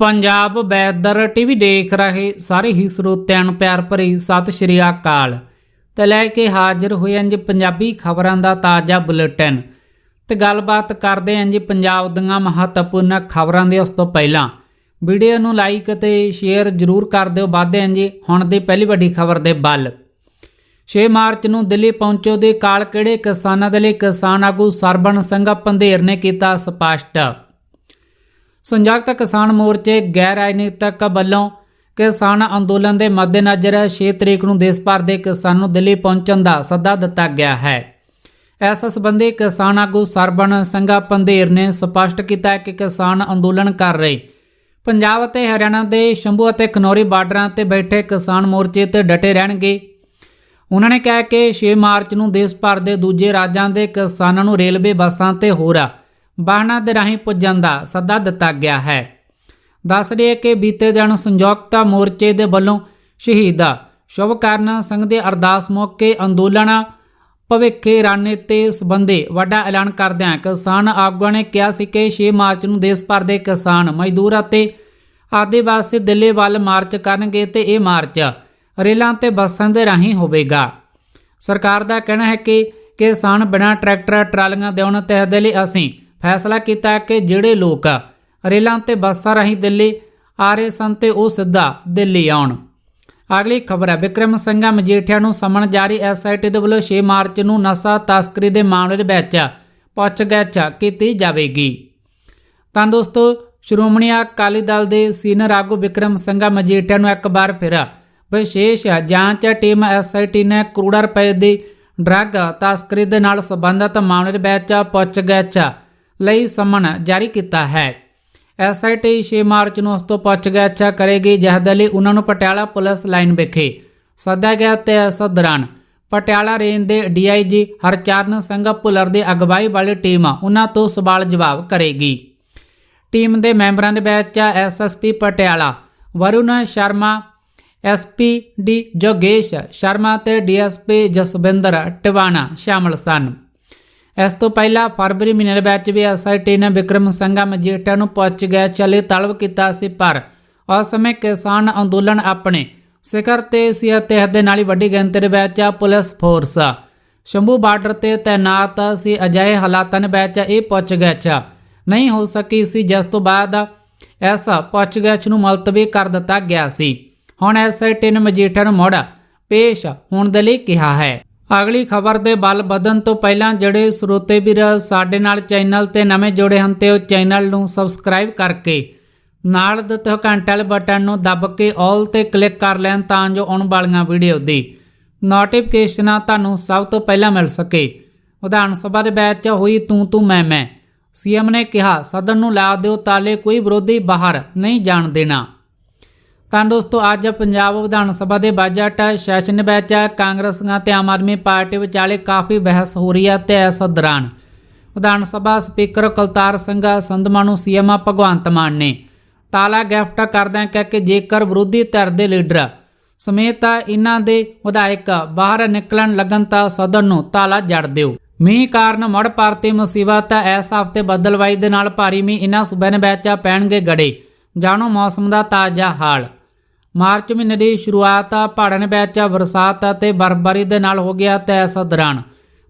Punjab weather TV ਦੇਖ ਰਹੇ ਸਾਰੇ ਹੀ ਸਰੋਤਿਆਂ ਨੂੰ ਪਿਆਰ ਭਰੀ ਸਤਿ ਸ਼੍ਰੀ ਅਕਾਲ। ਤੇ ਲੈ ਕੇ ਹਾਜ਼ਰ ਹੋਏ ਹਾਂ ਜੀ ਪੰਜਾਬੀ ਖਬਰਾਂ ਦਾ ਤਾਜ਼ਾ ਬੁਲੇਟਿਨ। ਤੇ ਗੱਲਬਾਤ ਕਰਦੇ ਹਾਂ ਜੀ ਪੰਜਾਬ ਦੀਆਂ ਮਹੱਤਵਪੂਰਨ ਖਬਰਾਂ ਦੇ ਉਸ ਤੋਂ ਪਹਿਲਾਂ। ਵੀਡੀਓ ਨੂੰ ਲਾਈਕ ਅਤੇ ਸ਼ੇਅਰ ਜ਼ਰੂਰ ਕਰ ਦਿਓ। ਵਾਧੇ ਹਾਂ ਜੀ ਹੁਣ ਦੀ ਪਹਿਲੀ ਵੱਡੀ ਖਬਰ ਦੇ ਵੱਲ। 6 ਮਾਰਚ ਨੂੰ ਦਿੱਲੀ ਪਹੁੰਚੋ ਦੇ ਕਾਲ ਕਿਹੜੇ ਕਿਸਾਨਾਂ ਦੇ ਲਈ ਕਿਸਾਨ ਆਗੂ ਸਰਬਣ ਸਿੰਘ ਪੰਧੇਰ ਨੇ ਕੀਤਾ ਸਪਸ਼ਟ? ਸੰਯੁਕਤ ਕਿਸਾਨ ਮੋਰਚੇ ਗੈਰ ਰਾਜਨੀਤਿਕ ਵੱਲੋਂ ਕਿਸਾਨ ਅੰਦੋਲਨ ਦੇ ਮੱਦੇਨਜ਼ਰ 6 ਤਰੀਕ ਨੂੰ ਦੇਸ਼ ਭਰ ਦੇ ਕਿਸਾਨ ਨੂੰ ਦਿੱਲੀ ਪਹੁੰਚਣ ਦਾ ਸੱਦਾ ਦਿੱਤਾ ਗਿਆ ਹੈ। ਇਸ ਸੰਬੰਧੀ ਕਿਸਾਨ ਆਗੂ ਸਰਬਣ ਸਿੰਘਾ ਪੰਧੇਰ ਨੇ ਸਪਸ਼ਟ ਕੀਤਾ ਕਿ ਕਿਸਾਨ ਅੰਦੋਲਨ ਕਰ ਰਹੇ ਪੰਜਾਬ ਅਤੇ ਹਰਿਆਣਾ ਦੇ ਸ਼ੰਭੂ ਅਤੇ ਖਨੌਰੀ ਬਾਰਡਰਾਂ ਤੇ ਬੈਠੇ ਕਿਸਾਨ ਮੋਰਚੇ ਤੇ ਡਟੇ ਰਹਿਣਗੇ। ਉਹਨਾਂ ਨੇ ਕਿਹਾ ਕਿ 6 ਮਾਰਚ ਨੂੰ ਦੇਸ਼ ਭਰ ਦੇ ਦੂਜੇ ਰਾਜਾਂ ਦੇ ਕਿਸਾਨਾਂ ਨੂੰ ਰੇਲਵੇ ਬੱਸਾਂ ਤੇ ਹੋਰ ਵਾਹਨਾਂ ਦੇ ਰਾਹੀਂ ਪੁੱਜਣ ਦਾ ਸੱਦਾ ਦਿੱਤਾ ਗਿਆ ਹੈ। ਦੱਸ ਦਈਏ ਕਿ ਬੀਤੇ ਦਿਨ ਸੰਯੁਕਤ ਮੋਰਚੇ ਦੇ ਵੱਲੋਂ ਸ਼ਹੀਦ ਸ਼ੁਭਕਰਨ ਸਿੰਘ ਦੇ ਅਰਦਾਸ ਮੌਕੇ ਅੰਦੋਲਨ ਭਵਿੱਖੇ ਰਣਨੀਤੀ ਸੰਬੰਧੀ ਵੱਡਾ ਐਲਾਨ ਕਰਦਿਆਂ ਕਿਸਾਨ ਆਗੂਆਂ ਨੇ ਕਿਹਾ ਸੀ ਕਿ 6 ਮਾਰਚ ਨੂੰ ਦੇਸ਼ ਭਰ ਦੇ ਕਿਸਾਨ, ਮਜ਼ਦੂਰ ਅਤੇ ਆਦਿਵਾਸੀ ਦਿੱਲੀ ਵੱਲ ਮਾਰਚ ਕਰਨਗੇ ਤੇ ਇਹ ਮਾਰਚ ਰੇਲਾਂ ਤੇ ਬੱਸਾਂ ਦੇ ਰਾਹੀਂ ਹੋਵੇਗਾ। ਸਰਕਾਰ ਦਾ ਕਹਿਣਾ ਹੈ ਕਿ ਕਿਸਾਨ ਬਿਨਾਂ ਟਰੈਕਟਰ, ਟਰਾਲੀਆਂ ਦੇਉਣ ਤਹਿ ਦੇ ਲਈ ਅਸੀਂ ਫੈਸਲਾ ਕੀਤਾ ਕਿ ਜਿਹੜੇ ਲੋਕ ਰੇਲਾਂ ਤੇ ਬੱਸਾਂ ਰਾਹੀਂ ਦਿੱਲੀ ਆ ਰਹੇ ਸਨ ਤੇ ਉਹ ਸਿੱਧਾ ਦਿੱਲੀ ਆਉਣ। ਅਗਲੀ ਖਬਰ ਹੈ, ਵਿਕਰਮ ਸਿੰਘਾ ਮਜੀਠੀਆ ਨੂੰ ਸਮਨ ਜਾਰੀ ਐਸਆਈਟੀ ਦੇ ਵੱਲੋਂ 6 ਮਾਰਚ ਨੂੰ ਨਸ਼ਾ ਤਸਕਰੀ ਦੇ ਮਾਮਲੇ ਦੇ ਵਿੱਚ ਪੁੱਛਗਿੱਛ ਕੀਤੀ ਜਾਵੇਗੀ। ਤਾਂ ਦੋਸਤੋ, ਸ਼੍ਰੋਮਣੀ ਅਕਾਲੀ ਦਲ ਦੇ ਸੀਨੀਅਰ ਆਗੂ ਵਿਕਰਮ ਸਿੰਘਾ ਮਜੀਠੀਆ ਨੂੰ ਇੱਕ ਵਾਰ ਫਿਰ ਵਿਸ਼ੇਸ਼ ਜਾਂਚ ਟੀਮ ਐਸਆਈਟੀ ਨੇ ਕਰੋੜਾਂ ਰੁਪਏ ਦੀ ਡਰੱਗ ਤਸਕਰੀ ਦੇ ਨਾਲ ਸੰਬੰਧਿਤ ਮਾਮਲੇ ਦੇ ਵਿੱਚ ਪੁੱਛਗਿੱਛ ਲਈ ਸਮਨ ਜਾਰੀ ਕੀਤਾ ਹੈ। ਐਸਆਈਟੀ 6 ਮਾਰਚ ਨੂੰ ਉਸ ਤੋਂ ਪੁੱਛਗਿੱਛ ਕਰੇਗੀ, ਜਿਸ ਦੇ ਲਈ ਉਹਨਾਂ ਨੂੰ ਪਟਿਆਲਾ ਪੁਲਿਸ ਲਾਈਨ ਵਿਖੇ ਸੱਦਿਆ ਗਿਆ ਤੇ ਇਸ ਦੌਰਾਨ ਪਟਿਆਲਾ ਰੇਂਜ ਦੇ ਡੀਆਈਜੀ ਹਰਚਰਨ ਸਿੰਘ ਭੁੱਲਰ ਦੀ ਅਗਵਾਈ ਵਾਲੀ ਟੀਮ ਉਹਨਾਂ ਤੋਂ ਸਵਾਲ ਜਵਾਬ ਕਰੇਗੀ। ਟੀਮ ਦੇ ਮੈਂਬਰਾਂ ਦੇ ਵਿੱਚ SSP Patiala, Varun Sharma SP D ਜੋਗੇਸ਼ Sharma ਤੇ ਡੀਐਸਪੀ ਜਸਵਿੰਦਰ ਟਿਵਾਣਾ ਸ਼ਾਮਲ ਸਨ। ਇਸ ਤੋਂ ਪਹਿਲਾਂ ਫਰਵਰੀ ਮਹੀਨੇ ਦੇ ਵਿੱਚ ਵੀ ਐਸਆਈਟੀ ਨੇ ਵਿਕਰਮ ਸੰਘਾ ਮਜੀਠਾ ਨੂੰ ਪੁੱਛ ਗਿਆ ਚਲੇ ਤਲਬ ਕੀਤਾ ਸੀ, ਪਰ ਉਸ ਸਮੇਂ ਕਿਸਾਨ ਅੰਦੋਲਨ ਆਪਣੇ ਸਿਖਰ ਤੇ ਸੀ ਅਤੇ ਦੇ ਨਾਲ ਹੀ ਵੱਡੀ ਗਿਣਤੀ ਦੇ ਵਿੱਚ ਪੁਲਿਸ ਫੋਰਸ ਸ਼ੰਭੂ ਬਾਰਡਰ ਤੇ ਤਾਇਨਾਤ ਸੀ, ਅਜਿਹੇ ਹਾਲਾਤਾਂ ਵਿੱਚ ਇਹ ਪੁੱਛਗਿੱਛ ਨਹੀਂ ਹੋ ਸਕੀ ਸੀ, ਜਿਸ ਤੋਂ ਬਾਅਦ ਇਸ ਪੁੱਛਗਿੱਛ ਨੂੰ ਮੁਲਤਵੀ ਕਰ ਦਿੱਤਾ ਗਿਆ ਸੀ। ਹੁਣ ਐਸਆਈਟੀ ਨੇ ਮਜੀਠਾ ਨੂੰ ਮੁੜ ਪੇਸ਼ ਹੋਣ ਦੇ ਲਈ ਕਿਹਾ ਹੈ। ਅਗਲੀ ਖਬਰ ਦੇ ਬਲ ਵਧਣ ਤੋਂ ਪਹਿਲਾਂ ਜਿਹੜੇ ਸਰੋਤੇ ਵੀਰ ਸਾਡੇ ਨਾਲ ਚੈਨਲ ਤੇ ਨਵੇਂ ਜੁੜੇ ਹਨ ਤੇ ਉਹ ਚੈਨਲ ਨੂੰ ਸਬਸਕ੍ਰਾਈਬ ਕਰਕੇ ਨਾਲ ਦਿੱਤੇ ਘੰਟੇ ਵਾਲੇ ਬਟਨ ਨੂੰ ਦੱਬ ਕੇ ਆਲ ਤੇ ਕਲਿੱਕ ਕਰ ਲੈਣ ਤਾਂ ਜੋ ਆਉਣ ਵਾਲੀਆਂ ਵੀਡੀਓ ਦੀ ਨੋਟੀਫਿਕੇਸ਼ਨਾਂ ਤੁਹਾਨੂੰ ਸਭ ਤੋਂ ਪਹਿਲਾਂ ਮਿਲ ਸਕੇ। ਵਿਧਾਨ ਸਭਾ ਦੇ ਵਿੱਚ ਹੋਈ ਤੂੰ ਤੂੰ ਮੈਂ ਮੈਂ। ਸੀਐਮ ਨੇ ਕਿਹਾ, ਸਦਨ ਨੂੰ ਲਾ ਦਿਓ ਤਾਲੇ, ਕੋਈ ਵਿਰੋਧੀ ਬਾਹਰ ਨਹੀਂ ਜਾਣ ਦੇਣਾ। ਤਾਂ ਦੋਸਤੋ ਅੱਜ ਪੰਜਾਬ ਵਿਧਾਨ ਸਭਾ ਦੇ ਬਜਟ ਸੈਸ਼ਨ ਵਿੱਚ ਕਾਂਗਰਸੀਆਂ ਤੇ ਆਮ ਆਦਮੀ ਪਾਰਟੀ ਵਿਚਾਲੇ ਕਾਫੀ ਬਹਿਸ ਹੋ ਰਹੀ ਹੈ ਤੇ ਇਸ ਦੌਰਾਨ ਵਿਧਾਨ ਸਭਾ ਸਪੀਕਰ ਕਲਤਾਰ ਸਿੰਘ ਸੰਧਮਾ ਨੂੰ ਸੀਐਮ ਭਗਵੰਤ ਮਾਨ ਨੇ ਤਾਲਾ ਗਿਫਟ ਕਰਦਿਆਂ ਕਿਹਾ ਕਿ ਜੇਕਰ ਵਿਰੋਧੀ ਧਿਰ ਦੇ ਲੀਡਰ ਸਮੇਤ ਇਹਨਾਂ ਦੇ ਵਿਧਾਇਕ ਬਾਹਰ ਨਿਕਲਣ ਲੱਗਣ ਤਾਂ ਸਦਨ ਨੂੰ ਤਾਲਾ ਜੜ ਦਿਓ। ਮੀਂਹ ਕਾਰਨ ਮੜ ਪਾਰਤੀ ਮੁਸੀਬਤ ਇਸ ਹਫ਼ਤੇ ਬੱਦਲਵਾਈ ਦੇ ਨਾਲ ਭਾਰੀ ਮੀਂਹ ਇਹਨਾਂ ਸੂਬਿਆਂ ਵਿੱਚ ਪੈਣਗੇ ਗੜੇ। ਜਾਣੋ ਮੌਸਮ ਦਾ ਤਾਜ਼ਾ ਹਾਲ। ਮਾਰਚ ਮਹੀਨੇ ਦੀ ਸ਼ੁਰੂਆਤ ਪਹਾੜਾਂ ਵਿੱਚ ਬਰਸਾਤ ਅਤੇ ਬਰਫ਼ਬਾਰੀ ਦੇ ਨਾਲ ਹੋ ਗਿਆ ਤੇ ਇਸ ਦੌਰਾਨ।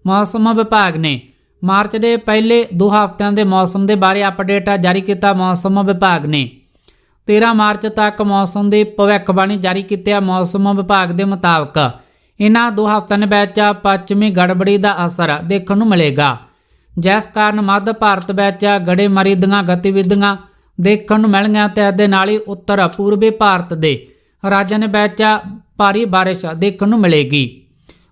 ਮੌਸਮ ਵਿਭਾਗ ਨੇ ਮਾਰਚ ਦੇ ਪਹਿਲੇ ਦੋ ਹਫ਼ਤਿਆਂ ਦੇ ਮੌਸਮ ਦੇ ਬਾਰੇ ਅਪਡੇਟ ਜਾਰੀ ਕੀਤਾ। ਮੌਸਮ ਵਿਭਾਗ ਨੇ 13 ਮਾਰਚ ਤੱਕ ਮੌਸਮ ਦੀ ਭਵਿੱਖਬਾਣੀ ਜਾਰੀ ਕੀਤੀ ਹੈ ਮੌਸਮ ਵਿਭਾਗ ਦੇ ਮੁਤਾਬਕ ਇਹਨਾਂ ਦੋ ਹਫ਼ਤਿਆਂ ਵਿੱਚ ਪੱਛਮੀ ਗੜਬੜੀ ਦਾ ਅਸਰ ਦੇਖਣ ਨੂੰ ਮਿਲੇਗਾ। ਜਿਸ ਕਾਰਨ ਮੱਧ ਭਾਰਤ ਵਿੱਚ ਗੜੇਮਾਰੀ ਦੀਆਂ ਗਤੀਵਿਧੀਆਂ ਦੇਖਣ ਨੂੰ ਮਿਲਣਗੀਆਂ ਤੇ ਇਹਦੇ ਨਾਲ ਹੀ ਉੱਤਰ ਪੂਰਬੀ ਭਾਰਤ ਦੇ ਰਾਜਾਂ ਵਿੱਚ ਭਾਰੀ ਬਾਰਿਸ਼ ਦੇਖਣ ਨੂੰ ਮਿਲੇਗੀ।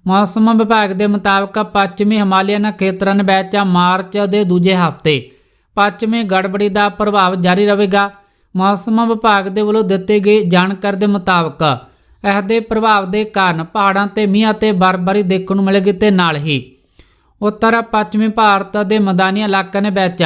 ਮੌਸਮ ਵਿਭਾਗ ਦੇ ਮੁਤਾਬਕ ਪੱਛਮੀ ਹਿਮਾਲਿਅਨ ਖੇਤਰਾਂ ਵਿੱਚ ਮਾਰਚ ਦੇ ਦੂਜੇ ਹਫ਼ਤੇ। ਪੱਛਮੀ ਗੜਬੜੀ ਦਾ ਪ੍ਰਭਾਵ ਜਾਰੀ ਰਹੇਗਾ। ਮੌਸਮ ਵਿਭਾਗ ਦੇ ਵੱਲੋਂ ਦਿੱਤੇ ਗਏ ਜਾਣਕਾਰੀ ਦੇ ਮੁਤਾਬਕ ਇਸ ਦੇ ਪ੍ਰਭਾਵ ਦੇ ਕਾਰਨ ਪਹਾੜਾਂ ਤੇ ਮੀਂਹ ਅਤੇ ਬਰਫ਼ਬਾਰੀ ਦੇਖਣ ਨੂੰ ਮਿਲੇਗੀ ਤੇ ਨਾਲ ਹੀ ਉੱਤਰ ਪੱਛਮੀ ਭਾਰਤ ਦੇ ਮੈਦਾਨੀ ਇਲਾਕਿਆਂ ਵਿੱਚ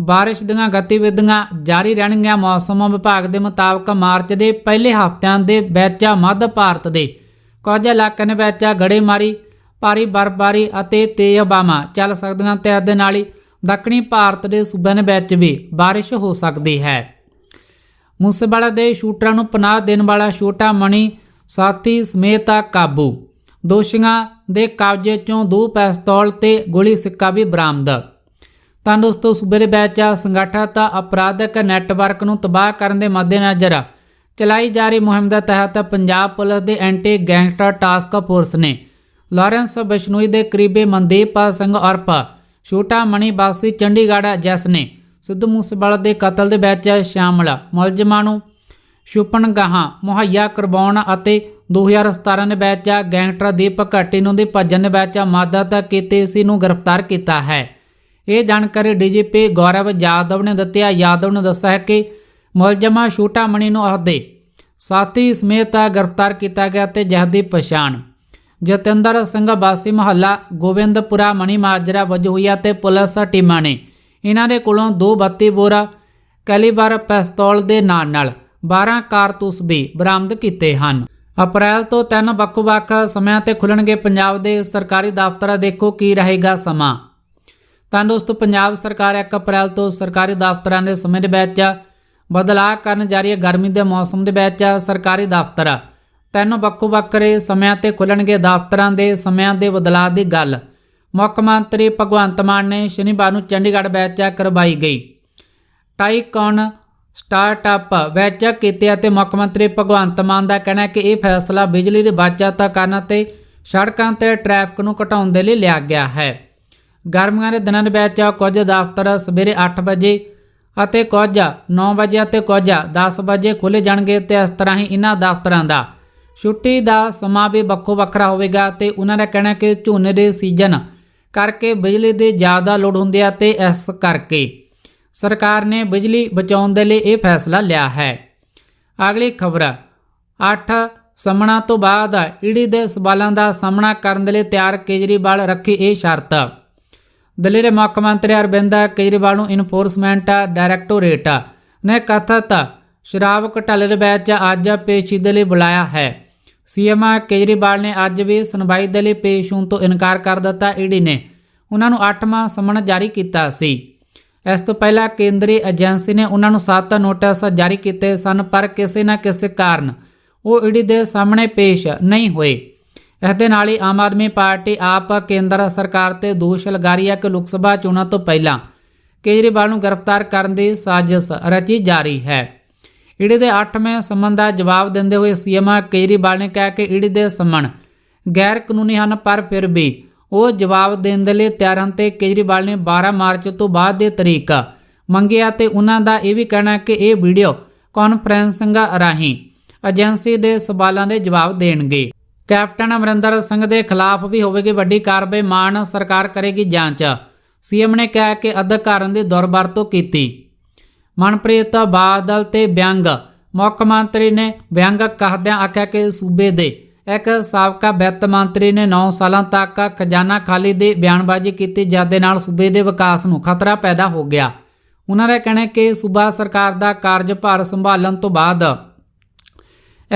ਬਾਰਿਸ਼ ਦੀਆਂ ਗਤੀਵਿਧੀਆਂ ਜਾਰੀ ਰਹਿਣਗੀਆਂ ਮੌਸਮ ਵਿਭਾਗ ਦੇ ਮੁਤਾਬਕ ਮਾਰਚ ਦੇ ਪਹਿਲੇ ਹਫ਼ਤਿਆਂ ਦੇ ਵਿੱਚ ਮੱਧ ਭਾਰਤ ਦੇ ਕੁਝ ਇਲਾਕਿਆਂ ਦੇ ਵਿੱਚ ਗੜੇਮਾਰੀ, ਭਾਰੀ ਬਰਫ਼ਬਾਰੀ ਅਤੇ ਤੇਜ਼ ਹਵਾਵਾਂ ਚੱਲ ਸਕਦੀਆਂ ਤੇ ਇਸ ਦੇ ਨਾਲ ਹੀ ਦੱਖਣੀ ਭਾਰਤ ਦੇ ਸੂਬਿਆਂ ਦੇ ਵਿੱਚ ਵੀ ਬਾਰਿਸ਼ ਹੋ ਸਕਦੀ ਹੈ। ਮੂਸੇਵਾਲਾ ਦੇ ਸ਼ੂਟਰਾਂ ਨੂੰ ਪਨਾਹ ਦੇਣ ਵਾਲਾ ਛੋਟਾ ਮਣੀ ਸਾਥੀ ਸਮੇਤ ਕਾਬੂ। ਦੋਸ਼ੀਆਂ ਦੇ ਕਬਜ਼ੇ ਚੋਂ ਦੋ ਪਿਸਤੌਲ ਤੇ ਗੋਲੀ ਸਿੱਕਾ ਵੀ ਬਰਾਮਦ। ਤਾਂ ਦੋਸਤੋ ਸੂਬੇ ਦੇ ਵਿੱਚ ਸੰਗਠਿਤ ਅਪਰਾਧਕ ਨੈਟਵਰਕ ਨੂੰ ਤਬਾਹ ਕਰਨ ਦੇ ਮੱਦੇਨਜ਼ਰ ਚਲਾਈ ਜਾ ਰਹੀ ਮੁਹਿੰਮ ਦੇ ਤਹਿਤ ਪੰਜਾਬ ਪੁਲਿਸ ਦੇ ਐਂਟੀ ਗੈਂਗਸਟਰ ਟਾਸਕ ਫੋਰਸ ਨੇ ਲਾਰੈਂਸ ਬਿਸ਼ਨੋਈ ਦੇ ਕਰੀਬੀ ਮਨਦੀਪ ਸਿੰਘ ਉਰਫ ਛੋਟਾ ਮਣੀ ਬਾਸੀ ਚੰਡੀਗੜ੍ਹ ਜਿਸ ਨੇ ਸਿੱਧੂ ਮੂਸੇਵਾਲਾ ਦੇ ਕਤਲ ਦੇ ਵਿੱਚ ਸ਼ਾਮਲ ਮੁਲਜ਼ਮਾਂ ਨੂੰ ਛੁਪਣਗਾਹਾਂ ਮੁਹੱਈਆ ਕਰਵਾਉਣ ਅਤੇ 2017 ਦੇ ਵਿੱਚ ਗੈਂਗਸਟਰ ਦੀਪਕ ਘੱਟੀ ਨੂੰ ਦੇ ਭੱਜਣ ਦੇ ਵਿੱਚ ਮਦਦ ਕੀਤੀ ਸੀ ਨੂੰ ਗ੍ਰਿਫਤਾਰ ਕੀਤਾ ਹੈ। ਇਹ ਜਾਣਕਾਰੀ ਡੀਜੀਪੀ ਗੌਰਵ ਯਾਦਵ ਨੇ ਦਿੱਤੀ ਯਾਦਵ ਨੇ ਦੱਸਿਆ ਹੈ ਕਿ ਮੁਲਜ਼ਮਾ ਛੋਟਾ ਮਣੀ ਨੂੰ ਅਹਦੇ, ਸਾਥੀ ਸਮੇਤ ਗ੍ਰਿਫਤਾਰ ਕੀਤਾ ਗਿਆ ਤੇ ਜਿਸ ਪਛਾਣ। ਜਤਿੰਦਰ ਸਿੰਘ ਬਾਸੀ ਮਹੱਲਾ, ਗੋਬਿੰਦਪੁਰਾ ਮਣੀ ਮਾਜਰਾ ਵਜੋਂ ਹੋਈ ਹੈ ਤੇ ਪੁਲਿਸ ਟੀਮਾਂ ਨੇ ਇਹਨਾਂ ਦੇ ਕੋਲੋਂ ਦੋ 32 ਬੋਰਾ ਕੈਲੀਬਰ ਪਿਸਤੌਲ ਦੇ ਨਾਲ ਨਾਲ 12 ਕਾਰਤੂਸ ਵੀ ਬਰਾਮਦ ਕੀਤੇ ਹਨ। ਅਪ੍ਰੈਲ ਤੋਂ ਤਿੰਨ ਵੱਖ-ਵੱਖ ਸਮਿਆਂ ਤੇ ਖੁੱਲਣਗੇ ਪੰਜਾਬ ਦੇ ਸਰਕਾਰੀ ਦਫ਼ਤਰ। ਦੇਖੋ ਕੀ ਰਹੇਗਾ ਸਮਾਂ। ਤਾਂ ਦੋਸਤੋ, ਪੰਜਾਬ ਸਰਕਾਰ 1 ਅਪ੍ਰੈਲ ਤੋਂ ਸਰਕਾਰੀ ਦਫ਼ਤਰਾਂ ਦੇ ਸਮੇਂ ਦੇ ਵਿੱਚ ਬਦਲਾਅ ਕਰਨ ਜਾ ਰਹੀ ਹੈ। ਗਰਮੀ ਦੇ ਮੌਸਮ ਦੇ ਵਿੱਚ ਸਰਕਾਰੀ ਦਫ਼ਤਰ। ਤੈਨੂੰ ਵੱਖੋ ਵੱਖਰੇ ਸਮਿਆਂ ਤੇ ਖੁੱਲਣਗੇ ਦਫ਼ਤਰਾਂ ਦੇ ਸਮਿਆਂ ਦੇ ਬਦਲਾਅ ਦੀ ਗੱਲ। ਮੁੱਖ ਮੰਤਰੀ ਭਗਵੰਤ ਮਾਨ ਨੇ ਸ਼ਨੀਵਾਰ ਨੂੰ ਚੰਡੀਗੜ੍ਹ ਵਿੱਚ ਕਰਵਾਈ ਗਈ। ਟਾਈਕਨ ਸਟਾਰਟਅਪ ਵਿੱਚ ਕੀਤੇ ਅਤੇ ਮੁੱਖ ਮੰਤਰੀ ਭਗਵੰਤ ਮਾਨ ਦਾ ਕਹਿਣਾ ਹੈ ਕਿ ਇਹ ਫੈਸਲਾ ਬਿਜਲੀ ਦੀ ਬਚਤ ਕਰਨ ਅਤੇ ਸੜਕਾਂ ਤੇ ਟ੍ਰੈਫਿਕ ਨੂੰ ਘਟਾਉਣ ਦੇ ਲਈ ਲਿਆ ਗਿਆ ਹੈ। ਗਰਮੀਆਂ ਦੇ ਦਿਨਾਂ ਦੇ ਵਿੱਚ ਕੁਝ ਦਫ਼ਤਰ ਸਵੇਰੇ 8 ਵਜੇ ਅਤੇ ਕੁਝ 9 ਵਜੇ ਅਤੇ ਕੁਝ 10 ਵਜੇ ਖੁੱਲ੍ਹੇ ਜਾਣਗੇ ਤੇ ਇਸ ਤਰ੍ਹਾਂ ਹੀ ਇਹਨਾਂ ਦਫ਼ਤਰਾਂ ਦਾ। ਛੁੱਟੀ ਦਾ ਸਮਾਂ ਵੀ ਵੱਖੋ ਵੱਖਰਾ ਹੋਵੇਗਾ ਤੇ ਉਹਨਾਂ ਦਾ ਕਹਿਣਾ ਕਿ ਝੋਨੇ ਦੇ ਸੀਜ਼ਨ ਕਰਕੇ ਬਿਜਲੀ ਦੀ ਜ਼ਿਆਦਾ ਲੋੜ ਹੁੰਦੀ ਹੈ ਤੇ ਇਸ ਕਰਕੇ ਸਰਕਾਰ ਨੇ ਬਿਜਲੀ ਬਚਾਉਣ ਦੇ ਲਈ ਇਹ ਫੈਸਲਾ ਲਿਆ ਹੈ। ਅਗਲੀ ਖਬਰ 8 ਸਮਣਾ ਤੋਂ ਬਾਅਦ ਈਡੀ ਦੇ ਸਵਾਲਾਂ ਦਾ ਸਾਹਮਣਾ ਕਰਨ ਦੇ ਲਈ ਤਿਆਰ ਕੇਜਰੀਵਾਲ ਰੱਖੀ ਇਹ ਸ਼ਰਤ। ਦਿੱਲੀ ਦੇ ਮੁੱਖ ਮੰਤਰੀ ਅਰਵਿੰਦ ਕੇਜਰੀਵਾਲ ਨੂੰ ਇਨਫੋਰਸਮੈਂਟ ਡਾਇਰੈਕਟੋਰੇਟ ਨੇ ਕਥਿਤ ਸ਼ਰਾਬ ਘੁਟਾਲੇ ਦੇ ਵਿੱਚ ਅੱਜ ਪੇਸ਼ੀ ਦੇ ਲਈ ਬੁਲਾਇਆ ਹੈ। ਸੀਐਮ ਕੇਜਰੀਵਾਲ ਨੇ ਅੱਜ ਵੀ ਸੁਣਵਾਈ ਦੇ ਲਈ ਪੇਸ਼ ਹੋਣ ਤੋਂ ਇਨਕਾਰ ਕਰ ਦਿੱਤਾ। ਈਡੀ ਨੇ ਉਹਨਾਂ ਨੂੰ 8ਵਾਂ ਸਮਨ ਜਾਰੀ ਕੀਤਾ ਸੀ। ਇਸ ਤੋਂ ਪਹਿਲਾਂ ਕੇਂਦਰੀ ਏਜੰਸੀ ਨੇ ਉਹਨਾਂ ਨੂੰ 7 ਨੋਟਿਸ ਜਾਰੀ ਕੀਤੇ ਸਨ, ਪਰ ਕਿਸੇ ਨਾ ਕਿਸੇ ਕਾਰਨ ਉਹ ਈਡੀ ਦੇ ਸਾਹਮਣੇ ਪੇਸ਼ ਨਹੀਂ ਹੋਏ। ਇਸ ਦੇ ਨਾਲ ਹੀ ਆਮ ਆਦਮੀ ਪਾਰਟੀ ਆਪ ਕੇਂਦਰ ਸਰਕਾਰ ਤੇ ਦੋਸ਼ ਲਗਾ ਰਹੀ ਹੈ ਕਿ ਲੋਕ ਸਭਾ ਚੋਣਾਂ ਤੋਂ ਪਹਿਲਾਂ ਕੇਜਰੀਵਾਲ ਨੂੰ ਗ੍ਰਿਫਤਾਰ ਕਰਨ ਦੀ ਸਾਜ਼ਿਸ਼ ਰਚੀ ਜਾ ਰਹੀ ਹੈ। ਈਡੀ ਦੇ 8ਵੇਂ ਸੰਮਨ ਦਾ ਜਵਾਬ ਦਿੰਦੇ ਹੋਏ ਸੀਐਮ ਕੇਜਰੀਵਾਲ ਨੇ ਕਿਹਾ ਕਿ ਈਡੀ ਦੇ ਸੰਮਨ ਗੈਰ ਕਾਨੂੰਨੀ ਹਨ, ਪਰ ਫਿਰ ਵੀ ਉਹ ਜਵਾਬ ਦੇਣ ਦੇ ਲਈ ਤਿਆਰ ਹਨ ਤੇ ਕੇਜਰੀਵਾਲ ਨੇ 12 ਮਾਰਚ ਤੋਂ ਬਾਅਦ ਦੇ ਤਰੀਕ ਮੰਗਿਆ ਤੇ ਉਹਨਾਂ ਦਾ ਇਹ ਵੀ ਕਹਿਣਾ ਕਿ ਇਹ ਵੀਡੀਓ ਕਾਨਫਰੰਸਿੰਗ ਰਾਹੀਂ ਏਜੰਸੀ ਦੇ ਸਵਾਲਾਂ ਦੇ ਜਵਾਬ ਦੇਣਗੇ। ਕੈਪਟਨ ਅਮਰਿੰਦਰ ਸਿੰਘ ਦੇ ਖਿਲਾਫ ਵੀ ਹੋਵੇਗੀ ਵੱਡੀ ਕਾਰਵਾਈ ਮਾਨ ਸਰਕਾਰ ਕਰੇਗੀ ਜਾਂਚ। ਸੀਐਮ ਨੇ ਕਿਹਾ ਕਿ ਅਧਿਕਾਰਾਂ ਦੀ ਦੁਰਵਰਤੋਂ ਕੀਤੀ। ਮਨਪ੍ਰੀਤ ਬਾਦਲ ਤੇ ਵਿਅੰਗ। ਮੁੱਖ ਮੰਤਰੀ ਨੇ ਵਿਅੰਗ ਕਹਦਿਆਂ ਆਖਿਆ ਕਿ ਸੂਬੇ ਦੇ ਇੱਕ ਸਾਬਕਾ ਵਿੱਤ ਮੰਤਰੀ ਨੇ 9 ਸਾਲਾਂ ਤੱਕ ਖਜ਼ਾਨਾ ਖਾਲੀ ਦੀ ਬਿਆਨਬਾਜ਼ੀ ਕੀਤੀ ਜਦ ਦੇ ਨਾਲ ਸੂਬੇ ਦੇ ਵਿਕਾਸ ਨੂੰ ਖਤਰਾ ਪੈਦਾ ਹੋ ਗਿਆ। ਉਹਨਾਂ ਦਾ ਕਹਿਣਾ ਕਿ ਸੂਬਾ ਸਰਕਾਰ ਦਾ ਕਾਰਜਭਾਰ ਸੰਭਾਲਣ ਤੋਂ ਬਾਅਦ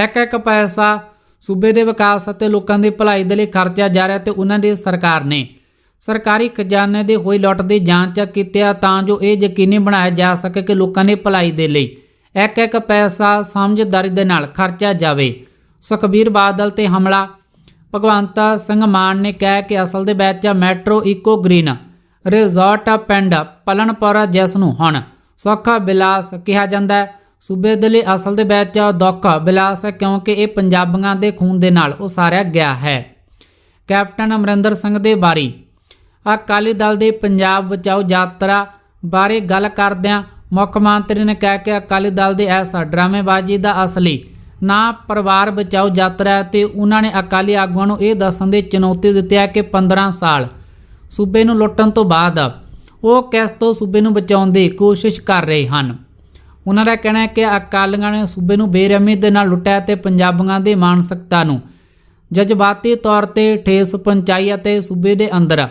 ਇੱਕ ਇੱਕ ਪੈਸਾ ਸੂਬੇ ਦੇ ਵਿਕਾਸ ਅਤੇ ਲੋਕਾਂ ਦੀ ਭਲਾਈ ਦੇ ਲਈ ਖਰਚਿਆ ਜਾ ਰਿਹਾ ਤੇ ਉਹਨਾਂ ਦੀ ਸਰਕਾਰ ਨੇ ਸਰਕਾਰੀ ਖਜ਼ਾਨੇ ਦੀ ਹੋਈ ਲੁੱਟ ਦੀ ਜਾਂਚ ਕੀਤੀ ਆ ਤਾਂ ਜੋ ਇਹ ਯਕੀਨੀ ਬਣਾਇਆ ਜਾ ਸਕੇ ਕਿ ਲੋਕਾਂ ਦੀ ਭਲਾਈ ਦੇ ਲਈ ਇੱਕ ਇੱਕ ਪੈਸਾ ਸਮਝਦਾਰੀ ਦੇ ਨਾਲ ਖਰਚਿਆ ਜਾਵੇ। ਸੁਖਬੀਰ ਬਾਦਲ ਤੇ ਹਮਲਾ। ਭਗਵੰਤ ਸਿੰਘ ਮਾਨ ਨੇ ਕਿਹਾ ਕਿ ਅਸਲ ਦੇ ਵਿੱਚ ਮੈਟਰੋ ਇਕੋ ਗ੍ਰੀਨ ਰਿਜ਼ੋਰਟ ਪਿੰਡ ਪਲਨਪੁਰ ਜਿਸ ਨੂੰ ਹੁਣ ਸੌਖਾ ਬਿਲਾਸ ਕਿਹਾ ਜਾਂਦਾ ਹੈ। ਸੂਬੇ ਦੇ ਲਈ ਅਸਲ ਦੇ ਵਿੱਚ ਦੁੱਖ, ਬਿਲਾਸ ਹੈ ਕਿਉਂਕਿ ਇਹ ਪੰਜਾਬੀਆਂ ਦੇ ਖੂਨ ਦੇ ਨਾਲ ਉਸਾਰਿਆ ਗਿਆ ਹੈ। ਕੈਪਟਨ ਅਮਰਿੰਦਰ ਸਿੰਘ ਦੇ ਬਾਰੇ। ਅਕਾਲੀ ਦਲ ਦੇ ਪੰਜਾਬ ਬਚਾਓ ਯਾਤਰਾ ਬਾਰੇ ਗੱਲ ਕਰਦਿਆਂ ਮੁੱਖ ਮੰਤਰੀ ਨੇ ਕਿਹਾ ਕਿ ਅਕਾਲੀ ਦਲ ਦੇ ਇਸ ਡਰਾਮੇਬਾਜ਼ੀ ਦਾ ਅਸਲੀ ਨਾ ਪਰਿਵਾਰ ਬਚਾਓ ਯਾਤਰਾ ਹੈ ਤੇ ਉਹਨਾਂ ਨੇ ਅਕਾਲੀ ਆਗੂਆਂ ਨੂੰ ਇਹ ਦੱਸਣ ਦੀ ਚੁਣੌਤੀ ਦਿੱਤੀ ਹੈ ਕਿ 15 ਸਾਲ ਸੂਬੇ ਨੂੰ ਲੁੱਟਣ ਤੋਂ ਬਾਅਦ ਉਹ ਕਿਸ ਤੋਂ ਸੂਬੇ ਨੂੰ ਬਚਾਉਣ ਦੀ ਕੋਸ਼ਿਸ਼ ਕਰ ਰਹੇ ਹਨ। ਉਹਨਾਂ ਦਾ ਕਹਿਣਾ ਹੈ ਕਿ ਅਕਾਲੀਆਂ ਨੇ ਸੂਬੇ ਨੂੰ ਬੇਰਹਿਮੀ ਦੇ ਨਾਲ ਲੁੱਟਿਆ ਤੇ ਪੰਜਾਬੀਆਂ ਦੀ ਮਾਨਸਿਕਤਾ ਨੂੰ ਜਜ਼ਬਾਤੀ ਤੌਰ ਤੇ ਠੇਸ ਪਹੁੰਚਾਈ ਅਤੇ ਸੂਬੇ ਦੇ ਅੰਦਰ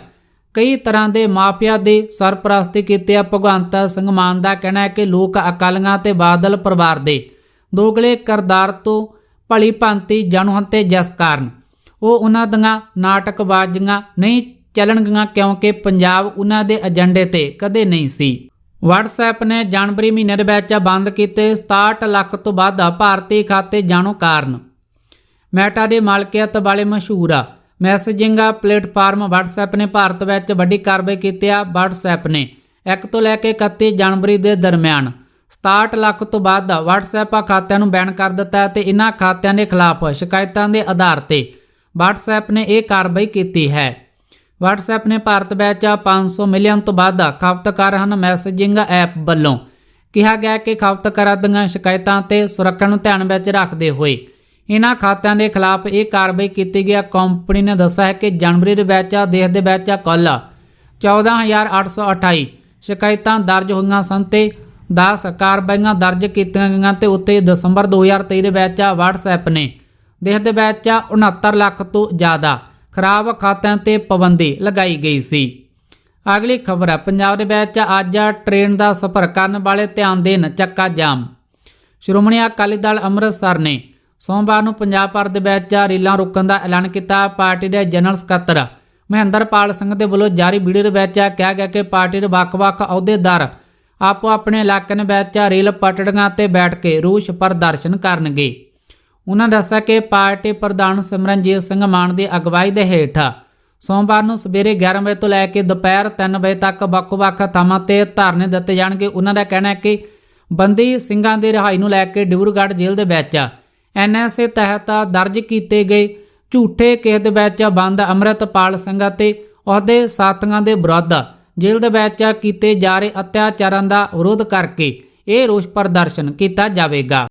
ਕਈ ਤਰ੍ਹਾਂ ਦੇ ਮਾਫੀਆ ਦੀ ਸਰਪ੍ਰਸਤੀ ਕੀਤੀ ਹੈ। ਭਗਵੰਤ ਸਿੰਘ ਮਾਨ ਦਾ ਕਹਿਣਾ ਹੈ ਕਿ ਲੋਕ ਅਕਾਲੀਆਂ ਤੇ ਬਾਦਲ ਪਰਿਵਾਰ ਦੇ ਦੋਗਲੇ ਕਰਦਾਰ ਤੋਂ ਭਲੀ ਭਾਂਤੀ ਜਾਣੂ ਹਨ ਤੇ ਜਿਸ ਕਾਰਨ ਉਹ ਉਹਨਾਂ ਦੀਆਂ ਨਾਟਕਬਾਜ਼ੀਆਂ ਨਹੀਂ ਚੱਲਣਗੀਆਂ ਕਿਉਂਕਿ ਪੰਜਾਬ ਉਹਨਾਂ ਦੇ ਏਜੰਡੇ ਤੇ ਕਦੇ ਨਹੀਂ ਸੀ। WhatsApp ਨੇ ਜਨਵਰੀ ਮਹੀਨੇ ਦੇ ਵਿੱਚ ਬੰਦ ਕੀਤੇ 67 ਲੱਖ ਤੋਂ ਵੱਧ ਭਾਰਤੀ ਖਾਤੇ ਜਾਣੋ ਕਾਰਨ। ਮੈਟਾ ਦੇ ਮਾਲਕੀਅਤ ਵਾਲੇ ਮਸ਼ਹੂਰ ਆ ਮੈਸੇਜਿੰਗ ਪਲੇਟਫਾਰਮ WhatsApp ਨੇ ਭਾਰਤ ਵਿੱਚ ਵੱਡੀ ਕਾਰਵਾਈ ਕੀਤੀ ਆ। WhatsApp ਨੇ 1 ਤੋਂ ਲੈ ਕੇ 31 ਜਨਵਰੀ ਦੇ ਦਰਮਿਆਨ 67 ਲੱਖ ਤੋਂ ਵੱਧ WhatsApp ਖਾਤਿਆਂ ਨੂੰ ਬੈਨ ਕਰ ਦਿੱਤਾ ਹੈ ਤੇ ਇਨ੍ਹਾਂ ਖਾਤਿਆਂ ਦੇ ਖਿਲਾਫ ਸ਼ਿਕਾਇਤਾਂ ਦੇ ਆਧਾਰ ਤੇ WhatsApp ਨੇ ਇਹ ਕਾਰਵਾਈ ਕੀਤੀ ਹੈ। WhatsApp ਨੇ ਭਾਰਤ ਵਿੱਚ 500 ਮਿਲੀਅਨ ਤੋਂ ਵੱਧ ਖਪਤਕਾਰ ਹਨ ਮੈਸੇਜਿੰਗ ਐਪ ਵੱਲੋਂ। ਕਿਹਾ ਗਿਆ ਕਿ ਖਪਤਕਾਰਾਂ ਦੀਆਂ ਸ਼ਿਕਾਇਤਾਂ ਤੇ ਸੁਰੱਖਿਆ ਨੂੰ ਧਿਆਨ ਵਿੱਚ ਰੱਖਦੇ ਹੋਏ ਇਹਨਾਂ ਖਾਤਿਆਂ ਦੇ ਖਿਲਾਫ ਇਹ ਕਾਰਵਾਈ ਕੀਤੀ ਗਈ ਕੰਪਨੀ ਨੇ ਦੱਸਿਆ ਹੈ ਕਿ ਜਨਵਰੀ ਦੇ ਵਿੱਚ ਦੇਸ਼ ਦੇ ਵਿੱਚ ਕੁੱਲ 14828 ਸ਼ਿਕਾਇਤਾਂ ਦਰਜ ਹੋਈਆਂ ਸਨ ਤੇ 10 ਕਾਰਵਾਈਆਂ ਦਰਜ ਕੀਤੀਆਂ ਗਈਆਂ ਤੇ ਉੱਤੇ ਦਸੰਬਰ 2023 ਦੇ ਵਿੱਚ WhatsApp ਨੇ ਦੇਸ਼ ਦੇ ਵਿੱਚ 69 ਲੱਖ ਤੋਂ ਜ਼ਿਆਦਾ ਖਰਾਬ ਖਾਤਿਆਂ ਤੇ ਪਾਬੰਦੀ ਲਗਾਈ ਗਈ ਸੀ। ਅਗਲੀ ਖਬਰ ਹੈ, ਪੰਜਾਬ ਦੇ ਵਿੱਚ ਅੱਜ ਟ੍ਰੇਨ ਦਾ ਸਫ਼ਰ ਕਰਨ ਵਾਲੇ ਧਿਆਨ ਦੇਣ ਚੱਕਾ ਜਾਮ। ਸ਼੍ਰੋਮਣੀ ਅਕਾਲੀ ਦਲ ਅੰਮ੍ਰਿਤਸਰ ਨੇ ਸੋਮਵਾਰ ਨੂੰ ਪੰਜਾਬ ਭਰ ਦੇ ਵਿੱਚ ਰੇਲਾਂ ਰੋਕਣ ਦਾ ਐਲਾਨ ਕੀਤਾ। ਪਾਰਟੀ ਦੇ ਜਨਰਲ ਸਕੱਤਰ ਮਹਿੰਦਰਪਾਲ ਸਿੰਘ ਦੇ ਵੱਲੋਂ ਜਾਰੀ ਵੀਡੀਓ ਦੇ ਵਿੱਚ ਕਿਹਾ ਗਿਆ ਕਿ ਪਾਰਟੀ ਦੇ ਵੱਖ-ਵੱਖ ਅਹੁਦੇਦਾਰ ਆਪੋ ਆਪਣੇ ਇਲਾਕੇ ਵਿੱਚ ਰੇਲ ਪਟੜੀਆਂ ਤੇ ਬੈਠ ਕੇ ਰੋਸ ਪ੍ਰਦਰਸ਼ਨ ਕਰਨਗੇ। ਉਹਨਾਂ ਦੱਸਿਆ ਕਿ ਪਾਰਟੀ ਪ੍ਰਧਾਨ ਸਿਮਰਨਜੀਤ ਸਿੰਘ ਮਾਨ ਦੀ ਅਗਵਾਈ ਦੇ ਹੇਠ ਸੋਮਵਾਰ ਨੂੰ ਸਵੇਰੇ 11 ਵਜੇ ਤੋਂ ਲੈ ਕੇ ਦੁਪਹਿਰ 3 ਵਜੇ ਤੱਕ ਵੱਖ-ਵੱਖ ਥਾਵਾਂ ਤੇ ਧਰਨੇ ਦਿੱਤੇ ਜਾਣਗੇ। ਉਹਨਾਂ ਦਾ ਕਹਿਣਾ ਹੈ ਕਿ ਬੰਦੀ ਸਿੰਘਾਂ ਦੀ ਰਿਹਾਈ ਨੂੰ ਲੈ ਕੇ ਡਿਬਰੂਗੜ੍ਹ ਜੇਲ੍ਹ ਦੇ ਵਿੱਚ ਐਨਐਸਏ ਤਹਿਤ ਦਰਜ ਕੀਤੇ ਗਏ ਝੂਠੇ ਕੇਸ ਦੇ ਵਿੱਚ ਬੰਦ ਅੰਮ੍ਰਿਤਪਾਲ ਸਿੰਘ ਅਤੇ ਉਹਦੇ ਸਾਥੀਆਂ ਦੇ ਵਿਰੁੱਧ ਜੇਲ੍ਹ ਦੇ ਵਿੱਚ ਕੀਤੇ ਜਾ ਰਹੇ ਅਤਿਆਚਾਰਾਂ ਦਾ ਵਿਰੋਧ ਕਰਕੇ ਇਹ ਰੋਸ ਪ੍ਰਦਰਸ਼ਨ ਕੀਤਾ ਜਾਵੇਗਾ।